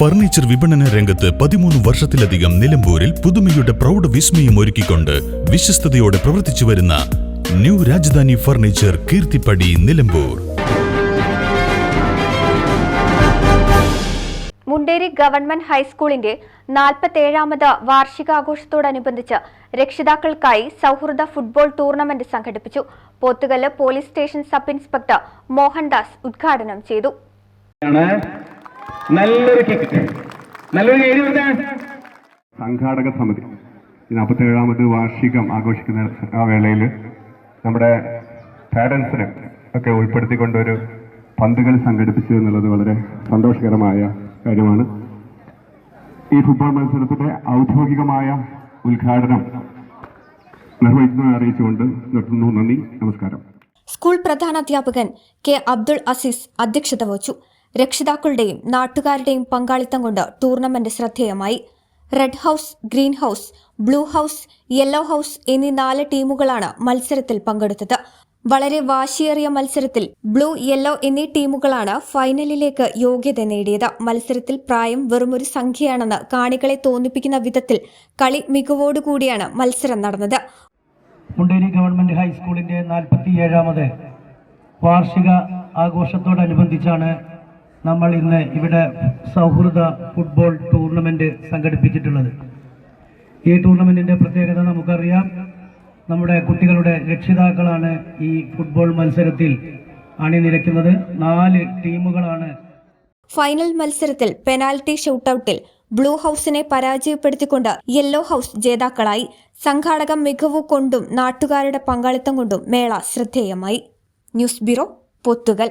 Furniture വിപണന രംഗത്ത് പതിമൂന്ന് വർഷത്തിലധികം നിലമ്പൂരിൽ പുതുമയുടെ പ്രൗഢ വിസ്മയം ഒരുക്കിക്കൊണ്ട് വിശ്വസ്തയോടെ പ്രവർത്തിച്ചു വരുന്ന new Rajadhani furniture Keerthippadi Nilambur. Munderi government ഹൈസ്കൂളിന്റെ നാൽപ്പത്തേഴാമത് വാർഷികാഘോഷത്തോടനുബന്ധിച്ച് രക്ഷിതാക്കൾക്കായി സൗഹൃദ ഫുട്ബോൾ ടൂർണമെന്റ് സംഘടിപ്പിച്ചു. Pothukallu police station sub inspector Mohandas ഉദ്ഘാടനം ചെയ്തു. നല്ലൊരു കിക്ക് നല്ലൊരു എഴുതി സംഘാടക സമിതി. ഈ നാൽപ്പത്തേഴാമത് വാർഷികം ആഘോഷിക്കുന്ന ആ വേളയിൽ നമ്മുടെ പാരൻസിനെ ഒക്കെ ഉൾപ്പെടുത്തിക്കൊണ്ടൊരു പന്തുകൾ സംഘടിപ്പിച്ചു എന്നുള്ളത് വളരെ സന്തോഷകരമായ കാര്യമാണ്. ഈ ഫുട്ബോൾ മത്സരത്തിന്റെ ഔദ്യോഗികമായ ഉദ്ഘാടനം നിർവഹിക്കുന്നതിനെ അറിയിച്ചുകൊണ്ട് നിർത്തുന്നു. നന്ദി. നമസ്കാരം. സ്കൂൾ പ്രധാന അധ്യാപകൻ കെ അബ്ദുൾ അസീസ് അധ്യക്ഷത വഹിച്ചു. രക്ഷിതാക്കളുടെയും നാട്ടുകാരുടെയും പങ്കാളിത്തം കൊണ്ട് ടൂർണമെന്റ് ശ്രദ്ധേയമായി. Red house green house blue house yellow house എന്നീ നാല് ടീമുകളാണ് മത്സരത്തിൽ പങ്കെടുത്തത്. വളരെ വാശിയേറിയ മത്സരത്തിൽ ബ്ലൂ യെല്ലോ എന്നീ ടീമുകളാണ് ഫൈനലിലേക്ക് യോഗ്യത നേടിയത്. മത്സരത്തിൽ പ്രായം വെറുമൊരു സംഖ്യയാണെന്ന് കാണികളെ തോന്നിപ്പിക്കുന്ന വിധത്തിൽ കളി മികവോടുകൂടിയാണ് മത്സരം നടന്നത്. മുണ്ടേരി ഗവൺമെന്റ് ഹൈസ്കൂളിന്റെ നാൽപ്പത്തി ഏഴാമത് വാർഷിക ആഘോഷത്തോടനുബന്ധിച്ചാണ് നമ്മൾ ഇന്ന് ഇവിടെ സൗഹൃദ ഫുട്ബോൾ ടൂർണമെന്റ് സംഘടിപ്പിച്ചിട്ടുള്ളത്. ഈ ടൂർണമെന്റിന്റെ പ്രത്യേകത നമുക്കറിയാം. നമ്മുടെ കുട്ടികളുടെ രക്ഷിതാക്കളാണ് ഈ ഫുട്ബോൾ മത്സരത്തിൽ അണിനിരക്കുന്നത്. നാല് ടീമുകളാണ്. ഫൈനൽ മത്സരത്തിൽ പെനാൽറ്റി ഷൂട്ടൌട്ടിൽ ബ്ലൂ ഹൌസിനെ പരാജയപ്പെടുത്തിക്കൊണ്ട് യെല്ലോ ഹൌസ് ജേതാക്കളായി. സംഘാടക മികവ് കൊണ്ടും നാട്ടുകാരുടെ പങ്കാളിത്തം കൊണ്ടും മേള ശ്രദ്ധേയമായി. News bureau Pothukal.